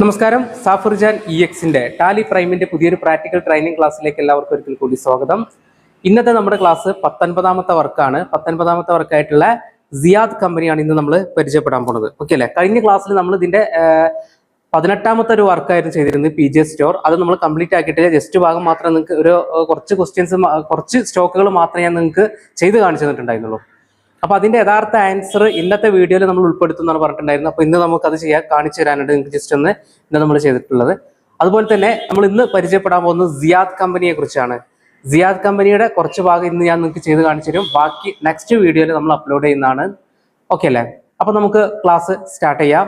നമസ്കാരം. സാഫുർജാൻ ഇ എക്സിന്റെ ടാലി പ്രൈമിന്റെ പുതിയൊരു പ്രാക്ടിക്കൽ ട്രെയിനിങ് ക്ലാസ്സിലേക്ക് എല്ലാവർക്കും ഒരിക്കൽ കൂടി സ്വാഗതം. ഇന്നത്തെ നമ്മുടെ ക്ലാസ് പത്തൊൻപതാമത്തെ വർക്കാണ്. പത്തൊൻപതാമത്തെ വർക്കായിട്ടുള്ള സിയാദ് കമ്പനിയാണ് ഇന്ന് നമ്മൾ പരിചയപ്പെടാൻ പോണത്. ഓക്കെ അല്ലേ? കഴിഞ്ഞ ക്ലാസ്സിൽ നമ്മൾ ഇതിന്റെ പതിനെട്ടാമത്തെ ഒരു വർക്കായിരുന്നു ചെയ്തിരുന്നത് പി ജി സ്റ്റോർ അത് നമ്മൾ കംപ്ലീറ്റ് ആക്കിയിട്ടില്ല. ജസ്റ്റ് ഭാഗം മാത്രം നിങ്ങൾക്ക് ഒരു കുറച്ച് ക്വസ്റ്റ്യൻസ് കുറച്ച് സ്റ്റോക്കുകൾ മാത്രമേ ഞാൻ നിങ്ങൾക്ക് ചെയ്ത് കാണിച്ചു തന്നിട്ടുണ്ടായിരുന്നുള്ളൂ. അപ്പൊ അതിന്റെ യഥാർത്ഥ ആൻസർ ഇന്നത്തെ വീഡിയോയിൽ നമ്മൾ ഉൾപ്പെടുത്തുന്നതാണ് പറഞ്ഞിട്ടുണ്ടായിരുന്നത്. അപ്പൊ ഇന്ന് നമുക്ക് അത് ചെയ്യാൻ കാണിച്ചു തരാനുണ്ട് നിങ്ങൾക്ക് ജസ്റ്റ് ഒന്ന് ഇന്ന് നമ്മൾ ചെയ്തിട്ടുള്ളത്. അതുപോലെ തന്നെ നമ്മൾ ഇന്ന് പരിചയപ്പെടാൻ പോകുന്നത് സിയാദ് കമ്പനിയെ കുറിച്ചാണ്. സിയാദ് കമ്പനിയുടെ കുറച്ച് ഭാഗം ഇന്ന് ഞാൻ നിങ്ങൾക്ക് ചെയ്ത് കാണിച്ചു തരും. ബാക്കി നെക്സ്റ്റ് വീഡിയോയിൽ നമ്മൾ അപ്ലോഡ് ചെയ്യുന്നതാണ്. ഓക്കെ അല്ലേ? അപ്പൊ നമുക്ക് ക്ലാസ് സ്റ്റാർട്ട് ചെയ്യാം.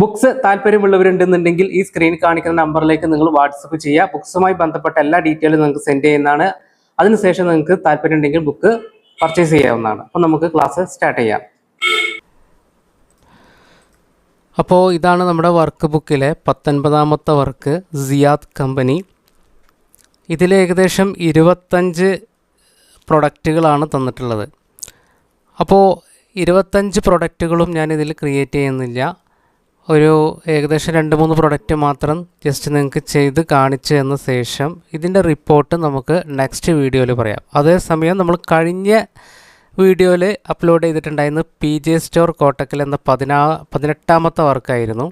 ബുക്സ് താല്പര്യമുള്ളവരുണ്ടെന്നുണ്ടെങ്കിൽ ഈ സ്ക്രീൻ കാണിക്കുന്ന നമ്പറിലേക്ക് നിങ്ങൾ വാട്സപ്പ് ചെയ്യുക. ബുക്സുമായി ബന്ധപ്പെട്ട എല്ലാ ഡീറ്റെയിലും നിങ്ങൾക്ക് സെൻഡ് ചെയ്യുന്നതാണ്. അതിനുശേഷം നിങ്ങൾക്ക് താല്പര്യം ഉണ്ടെങ്കിൽ ബുക്ക് പർച്ചേസ് ചെയ്യാവുന്നതാണ്. അപ്പോൾ നമുക്ക് ക്ലാസ് സ്റ്റാർട്ട് ചെയ്യാം. അപ്പോൾ ഇതാണ് നമ്മുടെ വർക്ക് ബുക്കിലെ പത്തൊൻപതാമത്തെ വർക്ക് സിയാദ് കമ്പനി. ഇതിൽ ഏകദേശം ഇരുപത്തഞ്ച് പ്രൊഡക്റ്റുകളാണ് തന്നിട്ടുള്ളത്. അപ്പോൾ ഇരുപത്തഞ്ച് പ്രൊഡക്റ്റുകളും ഞാൻ ഇതിൽ ക്രിയേറ്റ് ചെയ്യുന്നില്ല. ഒരു ഏകദേശം രണ്ട് മൂന്ന് പ്രൊഡക്റ്റ് മാത്രം ജസ്റ്റ് നിങ്ങൾക്ക് ചെയ്ത് കാണിച്ചു തന്ന ശേഷം ഇതിന്റെ റിപ്പോർട്ട് നമുക്ക് നെക്സ്റ്റ് വീഡിയോയിൽ പറയാം. അതേസമയം നമ്മൾ കഴിഞ്ഞ വീഡിയോയിൽ അപ്ലോഡ് ചെയ്തിട്ടുണ്ടായിരുന്ന പി ജെ സ്റ്റോർ കോട്ടക്കൽ എന്ന പതിനാ പതിനെട്ടാമത്തെ വർക്കായിരുന്നു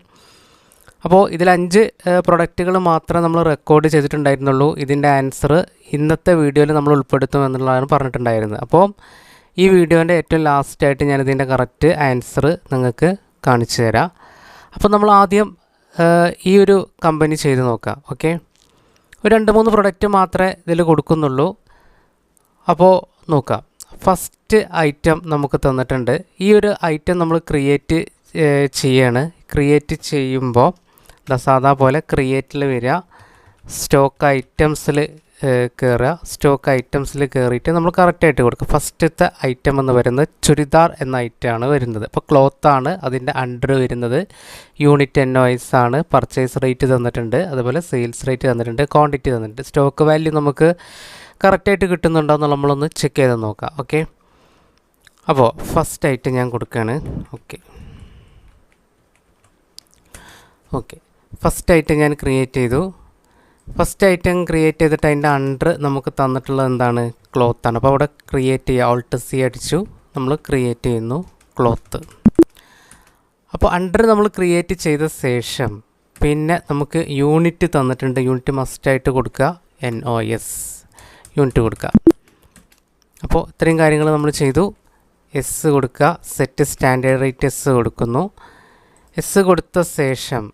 അപ്പോൾ ഇതിൽ അഞ്ച് പ്രൊഡക്റ്റുകൾ മാത്രമേ നമ്മൾ റെക്കോർഡ് ചെയ്തിട്ടുണ്ടായിരുന്നുള്ളൂ. ഇതിന്റെ ആൻസർ ഇന്നത്തെ വീഡിയോയിൽ നമ്മൾ ഉൾപ്പെടുത്തും എന്നുള്ളതാണ് പറഞ്ഞിട്ടുണ്ടായിരുന്നത്. അപ്പോൾ ഈ വീഡിയോന്റെ ഏറ്റവും ലാസ്റ്റായിട്ട് ഞാനിതിന്റെ കറക്റ്റ് ആൻസർ നിങ്ങൾക്ക് കാണിച്ചു തരാം. അപ്പോൾ നമ്മൾ ആദ്യം ഈ ഒരു കമ്പനി ചെയ്ത് നോക്കാം ഓക്കെ? ഒരു രണ്ട് മൂന്ന് പ്രൊഡക്റ്റ് മാത്രമേ ഇതിൽ കൊടുക്കുന്നുള്ളൂ. അപ്പോൾ നോക്കാം. ഫസ്റ്റ് ഐറ്റം നമുക്ക് തന്നിട്ടുണ്ട്. ഈ ഒരു ഐറ്റം നമ്മൾ ക്രിയേറ്റ് ചെയ്യാണ്. ക്രിയേറ്റ് ചെയ്യുമ്പോൾ സാധാ പോലെ ക്രിയേറ്റിൽ വരിക സ്റ്റോക്ക് ഐറ്റംസിൽ കയറുക സ്റ്റോക്ക് ഐറ്റംസിൽ കയറിയിട്ട് നമ്മൾ കറക്റ്റായിട്ട് കൊടുക്കുക ഫസ്റ്റത്തെ ഐറ്റം എന്ന് പറയുന്നത് ചുരിദാർ എന്ന ഐറ്റമാണ് വരുന്നത്. അപ്പോൾ ക്ലോത്താണ് അതിന്റെ അണ്ടർ വരുന്നത്. യൂണിറ്റ് എൻ ആണ്. പർച്ചേസ് റേറ്റ് തന്നിട്ടുണ്ട്. അതുപോലെ സെയിൽസ് റേറ്റ് തന്നിട്ടുണ്ട്. ക്വാണ്ടിറ്റി തന്നിട്ടുണ്ട്. സ്റ്റോക്ക് വാല്യൂ നമുക്ക് കറക്റ്റായിട്ട് കിട്ടുന്നുണ്ടോ എന്ന് നമ്മളൊന്ന് ചെക്ക് ചെയ്ത് നോക്കാം. ഓക്കെ അപ്പോൾ ഫസ്റ്റ് ഐറ്റം ഞാൻ കൊടുക്കുകയാണ് ഓക്കെ ഓക്കെ ഫസ്റ്റ് ഐറ്റം ഞാൻ ക്രിയേറ്റ് ചെയ്തു. ഫസ്റ്റ് ഐറ്റം ക്രിയേറ്റ് ചെയ്തിട്ട് അതിന്റെ അണ്ടർ നമുക്ക് തന്നിട്ടുള്ളത് എന്താണ്? ക്ലോത്ത് ആണ്. അപ്പോൾ അവിടെ ക്രിയേറ്റ് ചെയ്യുക ഓൾട്ട് സി അടിച്ചു. നമ്മൾ ക്രിയേറ്റ് ചെയ്യുന്നു. ക്ലോത്ത് അപ്പോൾ അണ്ടർ നമ്മൾ ക്രിയേറ്റ് ചെയ്ത ശേഷം പിന്നെ നമുക്ക് യൂണിറ്റ് തന്നിട്ടുണ്ട്. യൂണിറ്റ് മസ്റ്റായിട്ട് കൊടുക്കുക. എൻ ഒ എസ് യൂണിറ്റ് കൊടുക്കുക. അപ്പോൾ ഇത്രയും കാര്യങ്ങൾ നമ്മൾ ചെയ്തു. എസ് കൊടുക്കുക. സെറ്റ് സ്റ്റാൻഡേർഡ് റേറ്റ് എസ് കൊടുക്കുന്നു. എസ് കൊടുത്ത ശേഷം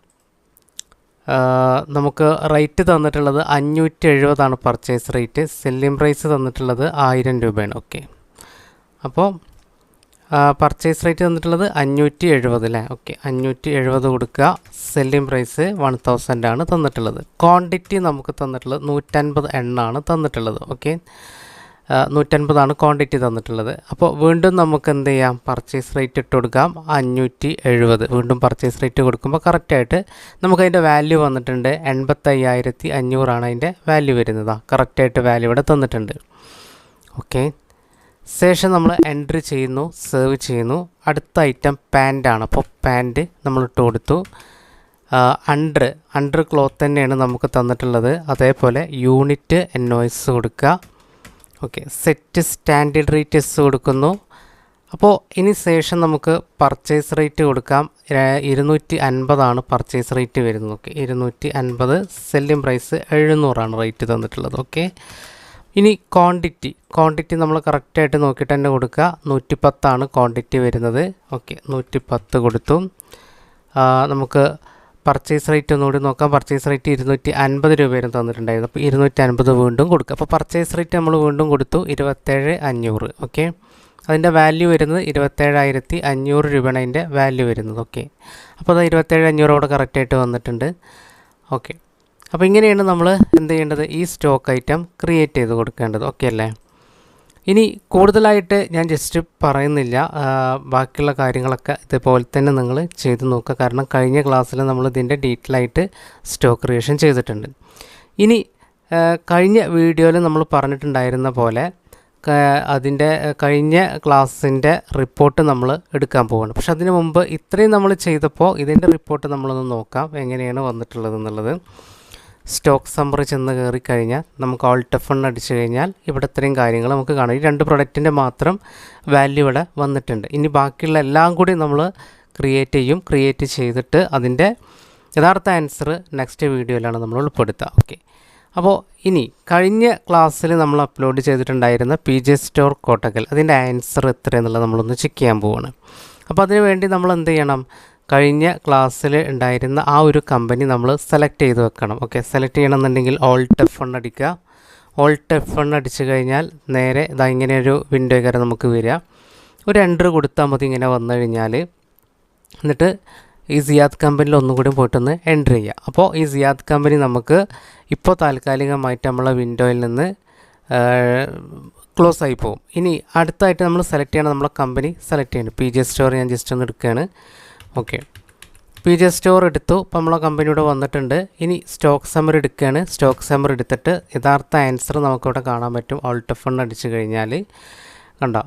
നമുക്ക് റേറ്റ് തന്നിട്ടുള്ളത് അഞ്ഞൂറ്റി എഴുപതാണ് പർച്ചേസ് റേറ്റ് സെല്ലിംഗ് പ്രൈസ് തന്നിട്ടുള്ളത് ആയിരം രൂപയാണ്. ഓക്കെ അപ്പോൾ പർച്ചേസ് റേറ്റ് തന്നിട്ടുള്ളത് അഞ്ഞൂറ്റി എഴുപത് അല്ലേ? ഓക്കെ അഞ്ഞൂറ്റി എഴുപത് കൊടുക്കുക സെല്ലിംഗ് പ്രൈസ് വൺ തൗസൻഡാണ് തന്നിട്ടുള്ളത്. ക്വാണ്ടിറ്റി നമുക്ക് തന്നിട്ടുള്ളത് നൂറ്റൻപത് എണ്ണാണ് തന്നിട്ടുള്ളത്. ഓക്കെ നൂറ്റൻപതാണ് ക്വാണ്ടിറ്റി തന്നിട്ടുള്ളത്. അപ്പോൾ വീണ്ടും നമുക്ക് എന്ത് ചെയ്യാം? പർച്ചേസ് റേറ്റ് ഇട്ട് കൊടുക്കാം. അഞ്ഞൂറ്റി എഴുപത് വീണ്ടും പർച്ചേസ് റേറ്റ് കൊടുക്കുമ്പോൾ കറക്റ്റായിട്ട് നമുക്കതിന്റെ വാല്യൂ വന്നിട്ടുണ്ട്. എൺപത്തയ്യായിരത്തി അഞ്ഞൂറാണ് അതിന്റെ വാല്യൂ വരുന്നത് കറക്റ്റായിട്ട് വാല്യൂ ഇവിടെ തന്നിട്ടുണ്ട്. ഓക്കെ ശേഷം നമ്മൾ എൻട്രി ചെയ്യുന്നു സേവ് ചെയ്യുന്നു. അടുത്ത ഐറ്റം പാന്റാണ് അപ്പോൾ പാന്റ് നമ്മൾ ഇട്ട് കൊടുത്തു. അണ്ടർ അണ്ടർ ക്ലോത്ത് തന്നെയാണ് നമുക്ക് തന്നിട്ടുള്ളത്. അതേപോലെ യൂണിറ്റ് എൻ കൊടുക്കുക. Okay set standard rate S കൊടുക്കുന്നു. അപ്പോൾ ഇനി ശേഷം നമുക്ക് പർച്ചേസ് റേറ്റ് കൊടുക്കാം. ഇരുന്നൂറ്റി അൻപതാണ് പർച്ചേസ് റേറ്റ് വരുന്നത്. ഓക്കെ ഇരുന്നൂറ്റി അൻപത് സെല്ലിംഗ് പ്രൈസ് എഴുന്നൂറാണ് റേറ്റ് തന്നിട്ടുള്ളത്. ഓക്കെ ഇനി ക്വാണ്ടിറ്റി ക്വാണ്ടിറ്റി നമ്മൾ കറക്റ്റായിട്ട് നോക്കിയിട്ട് തന്നെ കൊടുക്കുക. നൂറ്റിപ്പത്താണ് ക്വാണ്ടിറ്റി വരുന്നത്. ഓക്കെ നൂറ്റിപ്പത്ത് കൊടുത്തു. നമുക്ക് പർച്ചേസ് റേറ്റ് ഒന്നുകൂടി നോക്കാം. പർച്ചേസ് റേറ്റ് ഇരുന്നൂറ്റി അൻപത് രൂപയായിരുന്നു തന്നിട്ടുണ്ടായിരുന്നു അപ്പോൾ ഇരുന്നൂറ്റി അൻപത് വീണ്ടും കൊടുക്കുക അപ്പോൾ പർച്ചേസ് റേറ്റ് നമ്മൾ വീണ്ടും കൊടുത്തു. ഇരുപത്തേഴ് അഞ്ഞൂറ്. ഓക്കെ അതിന്റെ വാല്യൂ വരുന്നത് ഇരുപത്തേഴായിരത്തി അഞ്ഞൂറ് രൂപയാണ് അതിന്റെ വാല്യൂ വരുന്നത്. ഓക്കെ അപ്പോൾ അത് ഇരുപത്തേഴ് അഞ്ഞൂറ് അവിടെ കറക്റ്റായിട്ട് വന്നിട്ടുണ്ട്. ഓക്കെ അപ്പോൾ ഇങ്ങനെയാണ് നമ്മൾ എന്ത് ചെയ്യേണ്ടത്? ഈ സ്റ്റോക്ക് ഐറ്റം ക്രിയേറ്റ് ചെയ്ത് കൊടുക്കേണ്ടത്. ഓക്കെ അല്ലേ? ഇനി കൂടുതലായിട്ട് ഞാൻ ജസ്റ്റ് പറയുന്നില്ല. ബാക്കിയുള്ള കാര്യങ്ങളൊക്കെ ഇതേപോലെ തന്നെ നിങ്ങൾ ചെയ്തു നോക്കുക. കാരണം കഴിഞ്ഞ ക്ലാസ്സിൽ നമ്മൾ ഇതിന്റെ ഡീറ്റെയിൽ ആയിട്ട് സ്റ്റോക്ക് ക്രിയേഷൻ ചെയ്തിട്ടുണ്ട്. ഇനി കഴിഞ്ഞ വീഡിയോയിൽ നമ്മൾ പറഞ്ഞിട്ടുണ്ടായിരുന്ന പോലെ അതിന്റെ കഴിഞ്ഞ ക്ലാസ്സിന്റെ റിപ്പോർട്ട് നമ്മൾ എടുക്കാൻ പോവുകയാണ് പക്ഷെ അതിന് മുമ്പ് ഇത്രയും നമ്മൾ ചെയ്തപ്പോൾ ഇതിന്റെ റിപ്പോർട്ട് നമ്മളൊന്ന് നോക്കാം എങ്ങനെയാണ് വന്നിട്ടുള്ളത് എന്നുള്ളത് സ്റ്റോക്ക് സമ്മറി ചെന്ന് കയറി കഴിഞ്ഞാൽ നമുക്ക് ഓൾട്ട് അടിച്ചു കഴിഞ്ഞാൽ ഇവിടെ ഇത്രയും കാര്യങ്ങൾ നമുക്ക് കാണാം. ഈ രണ്ട് പ്രൊഡക്റ്റിന്റെ മാത്രം വാല്യൂ ഇവിടെ വന്നിട്ടുണ്ട്. ഇനി ബാക്കിയുള്ള എല്ലാം കൂടി നമ്മൾ ക്രിയേറ്റ് ചെയ്യും. ക്രിയേറ്റ് ചെയ്തിട്ട് അതിന്റെ യഥാർത്ഥ ആൻസർ നെക്സ്റ്റ് വീഡിയോയിലാണ് നമ്മൾ ഉൾപ്പെടുത്തുക. ഓക്കെ അപ്പോൾ ഇനി കഴിഞ്ഞ ക്ലാസ്സിൽ നമ്മൾ അപ്ലോഡ് ചെയ്തിട്ടുണ്ടായിരുന്ന പി ജെ സ്റ്റോർ കോട്ടക്കൽ. അതിന്റെ ആൻസർ എത്രയെന്നുള്ളത് നമ്മളൊന്ന് ചെക്ക് ചെയ്യാൻ പോവുകയാണ് അപ്പോൾ അതിനുവേണ്ടി നമ്മൾ എന്ത് ചെയ്യണം? കഴിഞ്ഞ ക്ലാസ്സിൽ ഉണ്ടായിരുന്ന ആ ഒരു കമ്പനി നമ്മൾ സെലക്ട് ചെയ്ത് വെക്കണം. ഓക്കെ സെലക്ട് ചെയ്യണമെന്നുണ്ടെങ്കിൽ ഓൾട്ട് എഫ് എൺ അടിക്കുക. ഓൾട്ട് എഫ് എൺ അടിച്ചു കഴിഞ്ഞാൽ നേരെ ഇതാ ഇങ്ങനെ ഒരു വിൻഡോ കയറി നമുക്ക് വരിക. ഒരു എൻട്രി കൊടുത്താൽ മതി ഇങ്ങനെ വന്നു കഴിഞ്ഞാൽ എന്നിട്ട് ഈ സിയാദ് കമ്പനിയിൽ ഒന്നും കൂടി പോയിട്ടൊന്ന് എൻട്രി ചെയ്യുക. അപ്പോൾ ഈ സിയാദ് കമ്പനി നമുക്ക് ഇപ്പോൾ താൽക്കാലികമായിട്ട് നമ്മളെ വിൻഡോയിൽ നിന്ന് ക്ലോസ് ആയി പോകും. ഇനി അടുത്തായിട്ട് നമ്മൾ സെലക്ട് ചെയ്യണം നമ്മളെ കമ്പനി സെലക്ട് ചെയ്യണം. പി ജി സ്റ്റോർ ഞാൻ ജസ്റ്റ് ഒന്ന് എടുക്കുകയാണ്. ഓക്കെ. പി ജി സ്റ്റോർ എടുത്തു. ഇപ്പോൾ നമ്മളെ കമ്പനിയുടെ വന്നിട്ടുണ്ട്. ഇനി സ്റ്റോക്ക് സമ്മർ എടുക്കുകയാണ്. സ്റ്റോക്ക് സമ്മർ എടുത്തിട്ട് യഥാർത്ഥ ആൻസർ നമുക്കിവിടെ കാണാൻ പറ്റും. ഓൾട്ട് ഫണ്ട് അടിച്ചു കഴിഞ്ഞാൽ കണ്ടോ?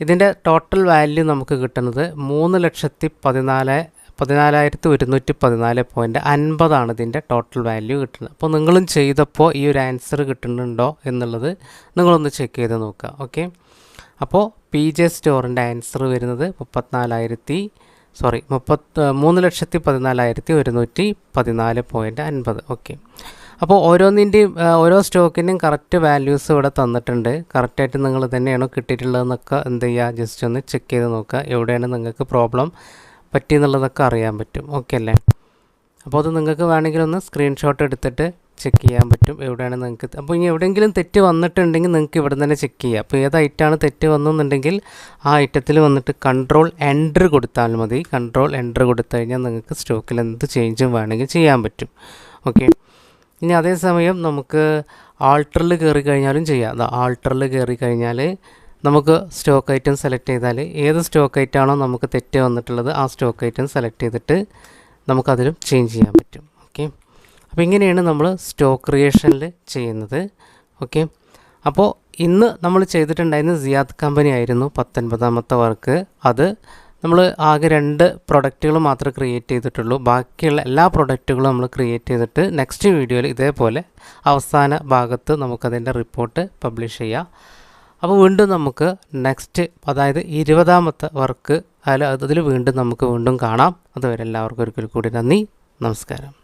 ഇതിന്റെ ടോട്ടൽ വാല്യൂ നമുക്ക് കിട്ടുന്നത് മൂന്ന് ലക്ഷത്തി പതിനാല് പതിനാലായിരത്തി ഒരുന്നൂറ്റി പതിനാല് പോയിന്റ് അൻപതാണ് ഇതിന്റെ ടോട്ടൽ വാല്യൂ കിട്ടുന്നത്. അപ്പോൾ നിങ്ങളും ചെയ്തപ്പോൾ ഈ ഒരു ആൻസർ കിട്ടുന്നുണ്ടോ എന്നുള്ളത് നിങ്ങളൊന്ന് ചെക്ക് ചെയ്ത് നോക്കുക. ഓക്കെ? അപ്പോൾ പി ജെ സ്റ്റോറിന്റെ ആൻസർ വരുന്നത് മുപ്പത്തിനാലായിരത്തി സോറി മുപ്പത്ത് മൂന്ന് ലക്ഷത്തി പതിനാലായിരത്തി ഒരുന്നൂറ്റി പതിനാല് പോയിന്റ് അൻപത്. ഓക്കെ അപ്പോൾ ഓരോന്നിന്റെയും ഓരോ സ്റ്റോക്കിന്റെയും കറക്റ്റ് വാല്യൂസ് ഇവിടെ തന്നിട്ടുണ്ട്. കറക്റ്റായിട്ട് നിങ്ങൾ തന്നെയാണോ കിട്ടിയിട്ടുള്ളതെന്നൊക്കെ എന്ത് ചെയ്യുക? ജസ്റ്റ് ഒന്ന് ചെക്ക് ചെയ്ത് നോക്കുക. എവിടെയാണ് നിങ്ങൾക്ക് പ്രോബ്ലം പറ്റിയെന്നുള്ളതൊക്കെ അറിയാൻ പറ്റും. ഓക്കെ അല്ലേ? അപ്പോൾ അത് നിങ്ങൾക്ക് വേണമെങ്കിൽ ഒന്ന് സ്ക്രീൻഷോട്ട് എടുത്തിട്ട് ചെക്ക് ചെയ്യാൻ പറ്റും എവിടെയാണ് നിങ്ങൾക്ക് അപ്പോൾ ഇനി എവിടെയെങ്കിലും തെറ്റ് വന്നിട്ടുണ്ടെങ്കിൽ നിങ്ങൾക്ക് ഇവിടെ തന്നെ ചെക്ക് ചെയ്യാം. അപ്പോൾ ഏത് ഐറ്റമാണ് തെറ്റ് വന്നെന്നുണ്ടെങ്കിൽ ആ ഐറ്റത്തിൽ വന്നിട്ട് കൺട്രോൾ എൻട്രി കൊടുത്താൽ മതി. കൺട്രോൾ എൻട്രി കൊടുത്തു കഴിഞ്ഞാൽ നിങ്ങൾക്ക് സ്റ്റോക്കിൽ എന്ത് ചേഞ്ചും വേണമെങ്കിൽ ചെയ്യാൻ പറ്റും. ഓക്കെ ഇനി അതേസമയം നമുക്ക് ആൾട്ടറിൽ കയറി കഴിഞ്ഞാലും ചെയ്യാം. അതാ ആൾട്ടറിൽ കയറി കഴിഞ്ഞാൽ നമുക്ക് സ്റ്റോക്ക് ഐറ്റം സെലക്ട് ചെയ്താൽ ഏത് സ്റ്റോക്ക് ഐറ്റം ആണോ നമുക്ക് തെറ്റ് വന്നിട്ടുള്ളത് ആ സ്റ്റോക്ക് ഐറ്റം സെലക്ട് ചെയ്തിട്ട് നമുക്കതിലും ചേഞ്ച് ചെയ്യാൻ പറ്റും. ഓക്കെ അപ്പോൾ ഇങ്ങനെയാണ് നമ്മൾ സ്റ്റോക്ക് ക്രിയേഷനിൽ ചെയ്യുന്നത്. ഓക്കെ അപ്പോൾ ഇന്ന് നമ്മൾ ചെയ്തിട്ടുണ്ടായിരുന്ന സിയാദ് കമ്പനി ആയിരുന്നു പത്തൊൻപതാമത്തെ വർക്ക്. അത് നമ്മൾ ആകെ രണ്ട് പ്രൊഡക്റ്റുകൾ മാത്രമേ ക്രിയേറ്റ് ചെയ്തിട്ടുള്ളൂ. ബാക്കിയുള്ള എല്ലാ പ്രൊഡക്റ്റുകളും നമ്മൾ ക്രിയേറ്റ് ചെയ്തിട്ട് നെക്സ്റ്റ് വീഡിയോയിൽ ഇതേപോലെ അവസാന ഭാഗത്ത് നമുക്കതിന്റെ റിപ്പോർട്ട് പബ്ലിഷ് ചെയ്യാം. അപ്പോൾ വീണ്ടും നമുക്ക് നെക്സ്റ്റ് അതായത് ഇരുപതാമത്തെ വർക്ക് അതിൽ അതിൽ വീണ്ടും നമുക്ക് വീണ്ടും കാണാം. അതുവരെ എല്ലാവർക്കും ഒരിക്കൽ കൂടി നന്ദി. നമസ്കാരം.